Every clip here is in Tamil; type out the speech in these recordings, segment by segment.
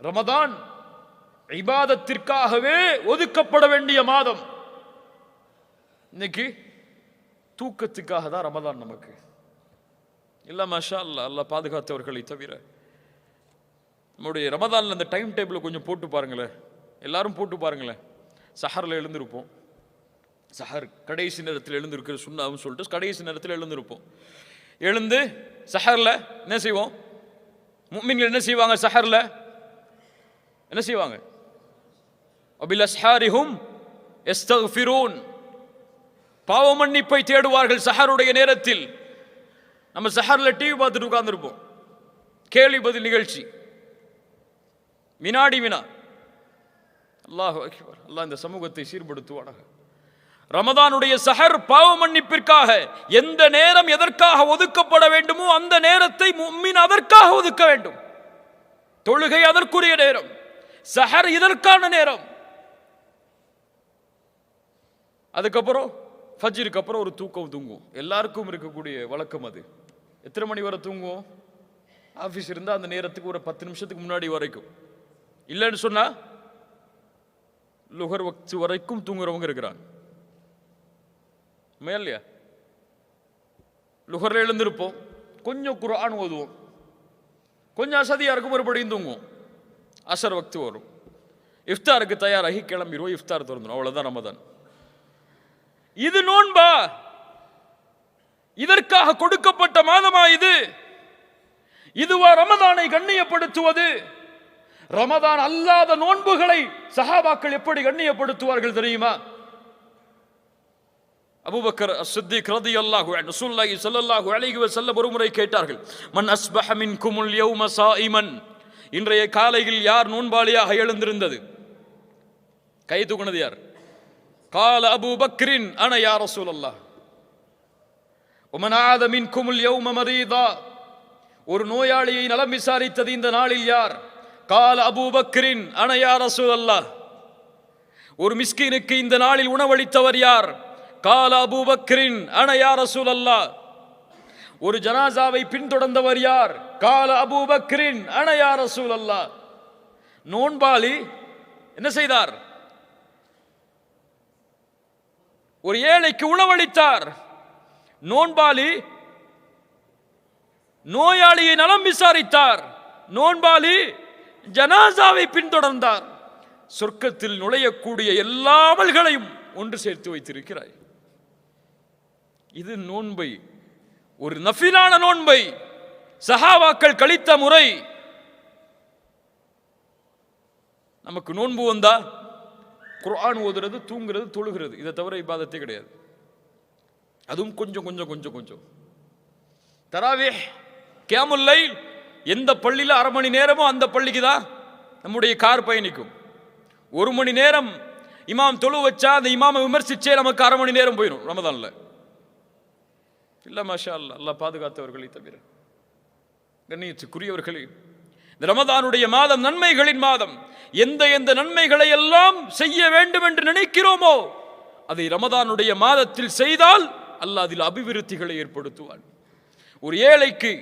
ரமதான் இபாதத்திற்காகவே ஒதுக்கப்பட வேண்டிய மாதம். இன்னைக்கு தூக்கத்துக்காக தான் ரமதான் நமக்கு. இல்ல மஷா அல்லா அல்ல பாதுகாத்தவர்களை தவிர நம்முடைய ரமதானில் அந்த டைம் டேபிளை கொஞ்சம் போட்டு பாருங்களேன். எல்லாரும் போட்டு பாருங்களேன். சஹரில் எழுந்திருப்போம். சஹர் கடைசி நேரத்தில் எழுந்திருக்கிற சுண்ணாவும் சொல்லிட்டு கடைசி நேரத்தில் எழுந்திருப்போம். எழுந்து சஹரில் என்ன செய்வோம்? முக்மின்கள் என்ன செய்வாங்க சஹரில்? என்ன செய்வாங்க? அபில் அஸ்ஹாரிஹும் எஸ்தஃபிரூன். பாவ மன்னிப்பை தேடுவார்கள் சஹருடைய நேரத்தில். நம்ம சஹரில் டிவி பார்த்துட்டு உட்காந்துருப்போம் கேள்வி பதில் நிகழ்ச்சி. வினாடி வினா. அல்லாஹ் அக்பர். அல்லாஹ் இந்த சமூகத்தை சீர்படுத்துவானாக. ரமதானுடைய சஹர் பாவ மன்னிப்பிற்காக எந்த நேரம் எதற்காக ஒதுக்கப்பட வேண்டுமோ அந்த நேரத்தை மும்மின் அதற்காக ஒதுக்க வேண்டும். தொழுகை அதற்குரிய நேரம். சஹர் இதற்கான நேரம். அதுக்கப்புறம் ஃபஜ்ருக்கு அப்புறம் ஒரு தூக்கம் தூங்கும் எல்லாருக்கும் இருக்கக்கூடிய வழக்கம் அது. எத்தனை மணி வரை தூங்குவோம்? ஆஃபீஸ் இருந்தால் அந்த நேரத்துக்கு ஒரு பத்து நிமிஷத்துக்கு முன்னாடி வரைக்கும். இல்லைன்னு சொன்னா லுகர் வக்து வரைக்கும் தூங்குறவங்க இருக்கிறாங்க. இல்லையா? லுகரில் எழுந்திருப்போம் கொஞ்சம் குரான் ஓதுவோம் கொஞ்சம் அசதியாக இருக்கும் மறுபடியும் தூங்குவோம். அசர் வக்து வரும். இஃப்தாருக்கு தயாராகி கிளம்பிடுவோம் இஃப்தார் திறந்துடும் அவ்வளோதான் ரமதான். இது நோன்பா? இதற்காக கொடுக்கப்பட்ட மாதமா இது? இதுவா ரமதானை கண்ணியப்படுத்துவது? ரமதான் அல்லாத நோன்புகளை சஹாபாக்கள் எப்படி கண்ணியப்படுத்துவார்கள் தெரியுமா? அபுபக்கர் சித்திக் ரலியல்லாஹு அன்ஹு ரசூலுல்லாஹி ஸல்லல்லாஹு அலைஹி வஸல்லம் ஒருமுறை கேட்டார்கள் மன் அஸ்பஹ மின்குமுல் யௌம சாயிமன்? இன்றைய காலையில் யார் நோன்பாளியாக எழுந்திருந்தது? கை தூக்குனது யார்? கால அபூ பக்ரின் அன யா ரசூலல்லாஹ். உமன் ஆத மின்குமுல் யௌம மரீதா? ஒரு நோயாளியை நலம் விசாரித்தது இந்த நாளில் யார்? கால அபூ பக்ரின் அன யா ஒரு மிஸ்கினுக்கு இந்த நாளில் உணவளித்தவர் யார்? கால அபூபக்ரின் அன யா அல்லாஹ் ஒரு ஜனாசாவை பின்தொடர்ந்தவர் யார்? கால அபூபக்ரின் அன யா அல்லாஹ் நோன்பாளி என்ன செய்தார்? ஒரு ஏழைக்கு உணவளித்தார். நோன்பாளி நோயாளியை நலம் விசாரித்தார். நோன்பாளி ஜனாசாவை பின்தொடர்ந்தார். சொர்க்கத்தில் நுழையக்கூடிய எல்லா அமல்களையும் ஒன்று சேர்த்து வைத்திருக்கிறாய். இது நோன்பை ஒரு நஃபிலான நோன்பை சஹாவாக்கள் கழித்த முறை. நமக்கு நோன்பு வந்தா குர்ஆன் ஓதுறது தூங்குறது தொழுகிறது. இதை தவிர இபாதத்தே கிடையாது. அதுவும் கொஞ்சம் கொஞ்சம் கொஞ்சம் கொஞ்சம். தராவே கேமுல்லை எந்த பள்ளியில் அரை மணி நேரமோ அந்த பள்ளிக்கு தான் நம்முடைய கார் பயணிக்கும். ஒரு மணி நேரம் இமாம் தொழு வச்சா அந்த இமாமை விமர்சிச்சே நமக்கு அரை மணி நேரம் போயிடும் ரமதானில். இல்லை மாஷா அல்லா அல்லா பாதுகாத்தவர்களை தவிர. கண்ணியத்துக்குரியவர்களே இந்த ரமதானுடைய மாதம் நன்மைகளின் மாதம். எந்த எந்த நன்மைகளை எல்லாம் செய்ய வேண்டும் என்று நினைக்கிறோமோ அதை ரமதானுடைய மாதத்தில் செய்தால் அல்ல அதில் அபிவிருத்திகளை ஏற்படுத்துவான். ஒரு ஏழைக்கு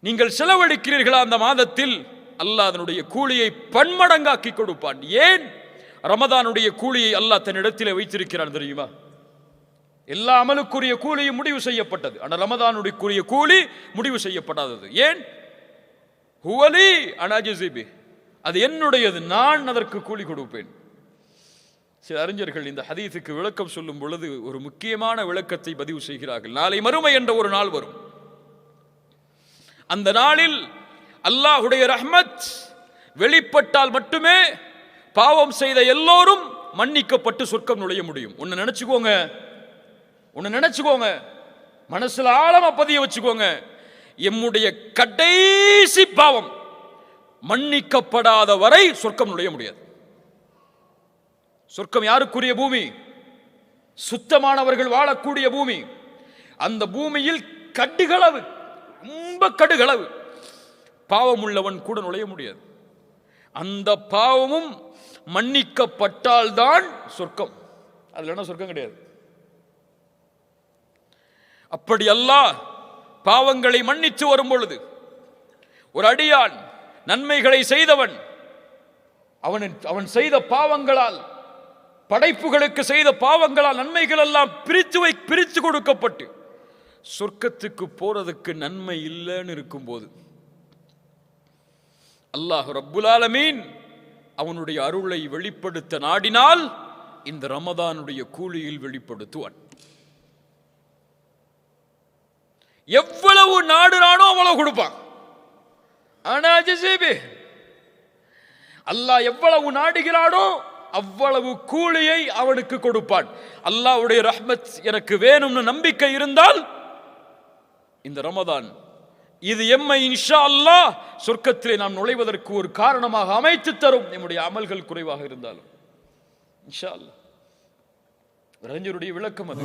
நீங்கள் செலவழிக்கிறீர்களா அந்த மாதத்தில்? அல்லாஹ் அதனுடைய கூலியை பன்மடங்காக்கி கொடுப்பான். ஏன்? ரமதானுடைய கூலியை அல்லாஹ் தன்னிடத்தில் வைத்திருக்கிறான் தெரியுமா? எல்லா அமலுக்குரிய கூலியும் முடிவு செய்யப்பட்டது. ஆனால் ரமதானுடைய கூலி முடிவு செய்யப்படாதது. ஏன்? ஹுவலி அனாஜிபி அது என்னுடையது. நான் அதற்கு கூலி கொடுப்பேன். சில அறிஞர்கள் இந்த ஹதீஸுக்கு விளக்கம் சொல்லும் பொழுது ஒரு முக்கியமான விளக்கத்தை பதிவு செய்கிறார்கள். நாளை மறுமை என்ற ஒரு நாள் வரும். அந்த நாளில் அல்லாஹுடைய ரஹ்மத் வெளிப்பட்டால் மட்டுமே பாவம் செய்த எல்லோரும் மன்னிக்கப்பட்டு சொர்க்கம் நுழைய முடியும். ஒன்று நினச்சிக்கோங்க. ஒன்று நினச்சிக்கோங்க. மனசில் ஆழமாக பதிய வச்சுக்கோங்க. எம்முடைய கடைசி பாவம் மன்னிக்கப்படாத வரை சொர்க்கம் நுழைய முடியாது. சொர்க்கம் யாருக்குரிய பூமி? சுத்தமானவர்கள் வாழக்கூடிய பூமி. அந்த பூமியில் கட்டுகளவு ரொம்ப கடுகளவு. பாவம் உள்ளவன் கூட நுழைய முடியாது. அந்த பாவமும் மன்னிக்கப்பட்டால்தான் சொர்க்கம். அதுல என்ன சொர்க்கம் கிடையாது? அப்படி அல்லாஹ் பாவங்களை மன்னித்து வரும் பொழுது ஒரு அடியான் நன்மைகளை செய்தவன் அவன் அவன் செய்த பாவங்களால் படைப்புகளுக்கு செய்த பாவங்களால் நன்மைகள் எல்லாம் பிரித்து வை பிரித்து கொடுக்கப்பட்டு சொர்க்கத்துக்கு போறதுக்கு நன்மை இல்லைன்னு இருக்கும்போது அல்லாஹ் ரப்புலாலமீன் அவனுடைய அருளை வெளிப்படுத்த நாடினால் இந்த ரமதானுடைய கூலியில் வெளிப்படுத்துவான். எவ்வளவு நாடுறானோ அவ்வளவு கொடுப்பான். ஆனா அஜிசேபே அல்லாஹ் எவ்வளவு நாடுகிறானோ அவ்வளவு கூலியை அவனுக்கு கொடுப்பான். அல்லாஹ்வுடைய ரஹ்மத் எனக்கு வேணும்னு நம்பிக்கை இருந்தால் இந்த ரமதான். இது எம்மை இன்ஷா அல்லாஹ் சொர்க்கத்திலே நாம் நுழைவதற்கு ஒரு காரணமாக அமைத்து தரும். நம்முடைய அமல்கள் குறைவாக இருந்தாலும். இன்ஷா அல்லா விளக்கம் அது.